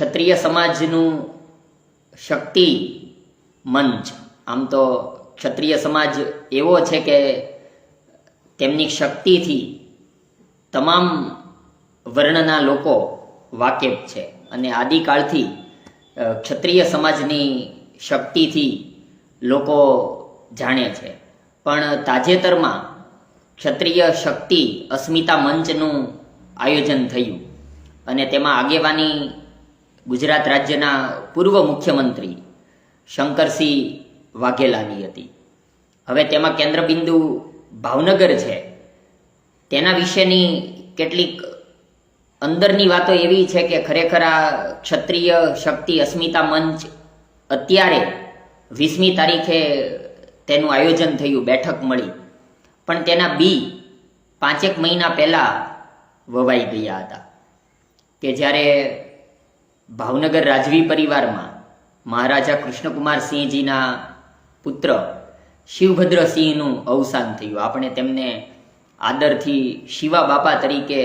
ક્ષત્રિય સમાજનું શક્તિ મંચ. આમ તો ક્ષત્રિય સમાજ એવો છે કે તેમની શક્તિથી તમામ વર્ણના લોકો વાકેફ છે. અને આદિકાળથી ક્ષત્રિય સમાજની શક્તિથી લોકો જાણે છે. પણ તાજેતરમાં ક્ષત્રિય શક્તિ અસ્મિતા મંચનું આયોજન થયું. અને તેમાં આગેવાની ગુજરાત રાજ્યના પૂર્વ મુખ્યમંત્રી શંકરસિંહ વાઘેલાની હતી. હવે તેમાં કેન્દ્રબિંદુ ભાવનગર છે. તેના વિશેની કેટલીક અંદરની વાતો એવી છે કે ખરેખર આ ક્ષત્રિય શક્તિ અસ્મિતા મંચ અત્યારે વીસમી તારીખે તેનું આયોજન થયું, બેઠક મળી. પણ તેના બી પાંચેક મહિના પહેલાં વવાઈ ગયા હતા. કે જ્યારે ભાવનગર રાજવી પરિવારમાં મહારાજા કૃષ્ણકુમાર સિંહજીના પુત્ર શિવભદ્રસિંહનું અવસાન થયું. આપણે તેમને આદરથી શિવા બાપા તરીકે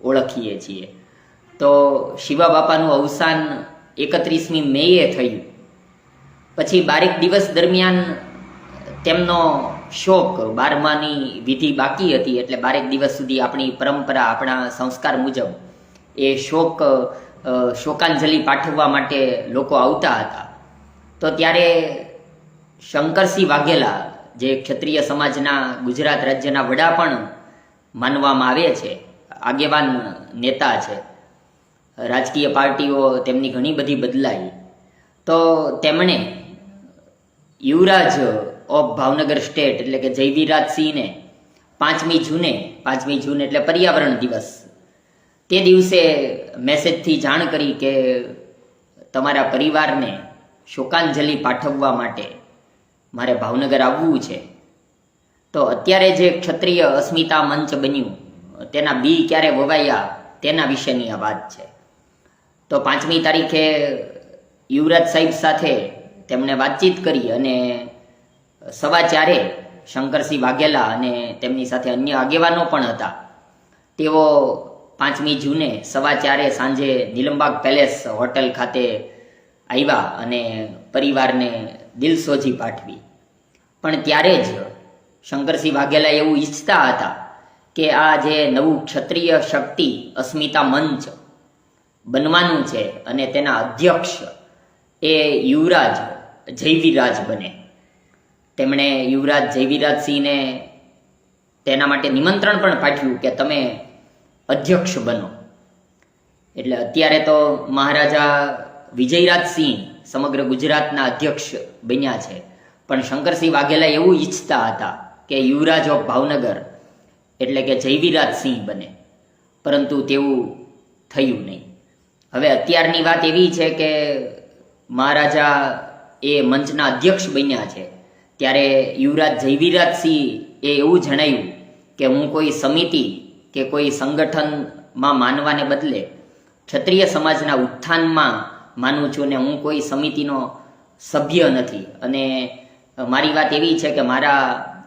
ઓળખીએ છીએ. તો શિવા બાપાનું અવસાન એકત્રીસમી મેએ થયું. પછી બારેક દિવસ દરમિયાન તેમનો શોક બારમાની વિધિ બાકી હતી એટલે બારેક દિવસ સુધી આપણી પરંપરા, આપણા સંસ્કાર મુજબ એ શોક શોકાંજલિ પાઠવવા માટે લોકો આવતા હતા. તો ત્યારે શંકરસિંહ વાઘેલા, જે ક્ષત્રિય સમાજના ગુજરાત રાજ્યના વડા પણ માનવામાં આવે છે, આગેવાન નેતા છે. રાજકીય પાર્ટીઓ તેમની ઘણી બધી બદલાઈ. તો તેમણે યુવરાજ ઓફ ભાવનગર સ્ટેટ એટલે કે જયવીરાજસિંહને પાંચમી જૂને, પાંચમી જૂન એટલે પર્યાવરણ દિવસ તે દિવસે મેસેજથી જાણ કરી કે તમારા પરિવારને શોકાંજલિ પાઠવવા માટે મારે ભાવનગર આવવું છે. તો અત્યારે જે ક્ષત્રિય અસ્મિતા મંચ બન્યું, તેના બી ક્યારે વવાયા, તેના વિશેની આ વાત છે. તો પાંચમી તારીખે યુવરાજ સાહેબ સાથે તેમણે વાતચીત કરી અને સવા ચારે શંકરસિંહ વાઘેલા અને તેમની સાથે અન્ય આગેવાનો પણ હતા. તેઓ પાંચમી જૂને સવા ચારે સાંજે નીલમબાગ પેલેસ હોટલ ખાતે આવ્યા અને પરિવારને દિલસોજી પાઠવી. પણ ત્યારે જ શંકરસિંહ વાઘેલા એવું ઈચ્છતા હતા કે આ જે નવું ક્ષત્રિય શક્તિ અસ્મિતા મંચ બનવાનું છે અને તેના અધ્યક્ષ એ યુવરાજ જયવીરાજ બને. તેમણે યુવરાજ જયવીરાજસિંહને તેના માટે નિમંત્રણ પણ પાઠવ્યું કે તમે અધ્યક્ષ બનો. એટલે અત્યારે તો મહારાજા વિજયરાજસિંહ સમગ્ર ગુજરાતના અધ્યક્ષ બન્યા છે. પણ શંકરસિંહ વાઘેલા એવું ઈચ્છતા હતા કે યુવરાજ ઓફ ભાવનગર એટલે કે જયવીરાજસિંહ બને. પરંતુ તેવું થયું નહીં. હવે અત્યારની વાત એવી છે કે મહારાજા એ મંચના અધ્યક્ષ બન્યા છે. ત્યારે યુવરાજ જયવીરાજસિંહ એ એવું જણાવ્યું કે હું કોઈ સમિતિ કે કોઈ સંગઠનમાં માનવાને બદલે ક્ષત્રિય સમાજના ઉત્થાનમાં માનું છું ને હું કોઈ સમિતિનો સભ્ય નથી. અને મારી વાત એવી છે કે મારા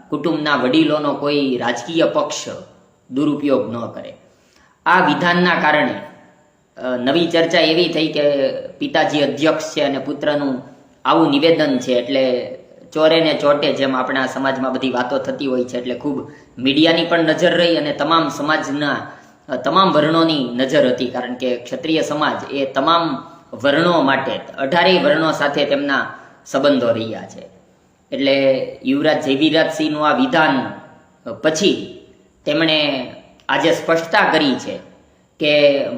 કુટુંબના વડીલોનો કોઈ રાજકીય પક્ષ દુરુપયોગ ન કરે. આ વિધાનના કારણે નવી ચર્ચા એવી થઈ કે પિતાજી અધ્યક્ષ છે અને પુત્રનું આવું નિવેદન છે એટલે ચોરે ને ચોટે જેમ આપણા સમાજમાં બધી વાતો થતી હોય છે એટલે ખૂબ મીડિયાની પણ નજર રહી અને તમામ સમાજના તમામ વર્ણોની નજર હતી. કારણ કે ક્ષત્રિય સમાજ એ તમામ વર્ણો માટે, અઢારેય વર્ણો સાથે તેમના સંબંધો રહ્યા છે. એટલે યુવરાજ જયવીરાજસિંહનું આ વિધાન પછી તેમણે આજે સ્પષ્ટતા કરી છે કે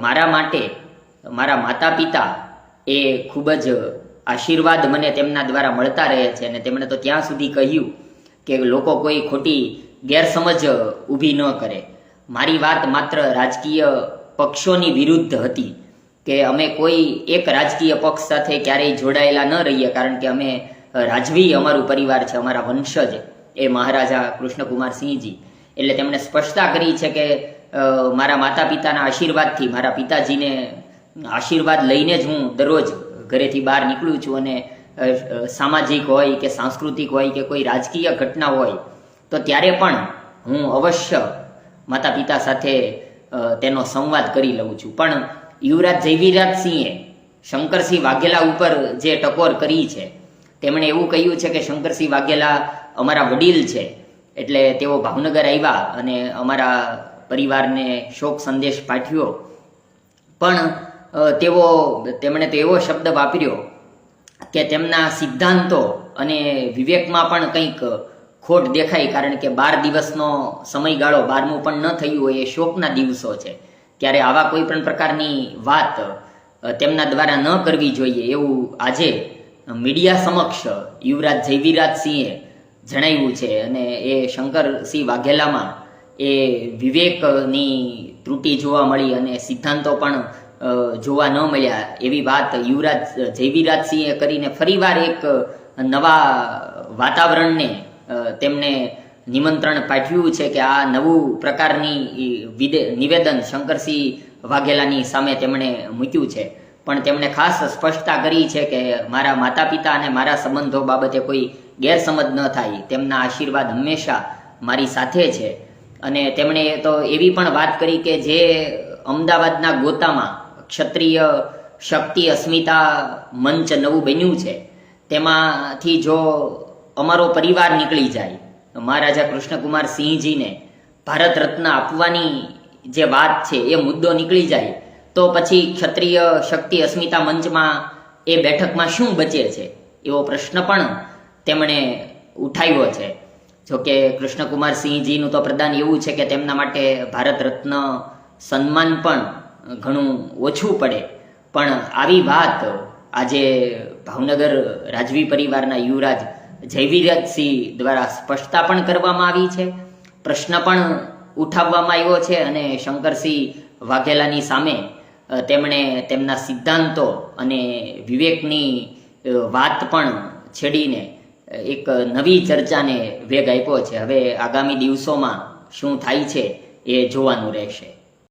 મારા માટે, મારા માતા પિતા એ ખૂબ જ આશીર્વાદ મને તેમના દ્વારા મળતા રહે છે અને તેમણે તો ત્યાં સુધી કહ્યું કે લોકો કોઈ ખોટી ગેરસમજ ઊભી ન કરે. મારી વાત માત્ર રાજકીય પક્ષોની વિરુદ્ધ હતી કે અમે કોઈ એક રાજકીય પક્ષ સાથે ક્યારેય જોડાયેલા ન રહીએ, કારણ કે અમે રાજવી અમારું પરિવાર છે, અમારા વંશજ એ મહારાજા કૃષ્ણકુમાર સિંહજી. એટલે તેમણે સ્પષ્ટતા કરી છે કે મારા માતા પિતાના આશીર્વાદથી મારા પિતાજીને આશીર્વાદ લઈને જ હું દરરોજ ઘરેથી બહાર નીકળું છું અને સામાજિક હોય કે સાંસ્કૃતિક હોય કે કોઈ રાજકીય ઘટના હોય, તો ત્યારે પણ હું અવશ્ય માતા પિતા સાથે તેનો સંવાદ કરી લઉં છું. પણ યુવરાજ જયવીરાજ સિંહે શંકરસિંહ વાઘેલા ઉપર જે ટકોર કરી છે, તેમણે એવું કહ્યું છે કે શંકરસિંહ વાઘેલા અમારા વડીલ છે, એટલે તેઓ ભાવનગર આવ્યા અને અમારા પરિવારને શોક સંદેશ પાઠવ્યો પણ તેઓ તેમણે તો એવો શબ્દ વાપર્યો કે તેમના સિદ્ધાંતો અને વિવેકમાં પણ કંઈક ખોટ દેખાય, કારણ કે બાર દિવસનો સમયગાળો બારમું પણ ન થયું હોય એ શોકના દિવસો છે. ત્યારે આવા કોઈ પણ પ્રકારની વાત તેમના દ્વારા ન કરવી જોઈએ એવું આજે મીડિયા સમક્ષ યુવરાજ જયવીરાજ સિંહે જણાવ્યું છે અને એ શંકરસિંહ વાઘેલામાં એ વિવેકની ત્રુટિ જોવા મળી અને સિદ્ધાંતો પણ જોવા ન મળ્યા એવી વાત યુવરાજ જયવીરાજસિંહે કરીને ફરીવાર એક નવા વાતાવરણને તેમને નિમંત્રણ પાઠવ્યું છે કે આ નવું પ્રકારની નિવેદન શંકરસિંહ વાઘેલાની સામે તેમણે મૂક્યું છે. પણ તેમણે ખાસ સ્પષ્ટતા કરી છે કે મારા માતા પિતા અને મારા સંબંધો બાબતે કોઈ ગેરસમજ ન થાય. તેમના આશીર્વાદ હંમેશા મારી સાથે છે. અને તેમણે તો એવી પણ વાત કરી કે જે અમદાવાદના ગોતામાં ક્ષત્રિય શક્તિ અસ્મિતા મંચ નવું બન્યું છે. તેમાંથી જો અમારો પરિવાર નીકળી જાય મહારાજા કૃષ્ણકુમાર સિંહજીને ભારત રત્ન આપવાની જે વાત છે, એ મુદ્દો નીકળી જાય, તો પછી ક્ષત્રિય શક્તિ અસ્મિતા મંચમાં એ બેઠકમાં શું બચે છે? એવો પ્રશ્ન પણ તેમણે ઉઠાવ્યો છે. જોકે કૃષ્ણકુમાર સિંહજીનું તો પ્રદાન એવું છે કે તેમના માટે ભારત રત્ન સન્માન પણ ઘણું ઓછું પડે. પણ આવી વાત આજે ભાવનગર રાજવી પરિવારના યુવરાજ જયવીરાજસિંહ દ્વારા સ્પષ્ટતા પણ કરવામાં આવી છે. પ્રશ્ન પણ ઉઠાવવામાં આવ્યો છે અને શંકરસિંહ વાઘેલાની સામે તેમણે તેમના સિદ્ધાંતો અને વિવેકની વાત પણ છેડીને એક નવી ચર્ચાને વેગ આપ્યો છે. હવે આગામી દિવસોમાં શું થાય છે એ જોવાનું રહેશે.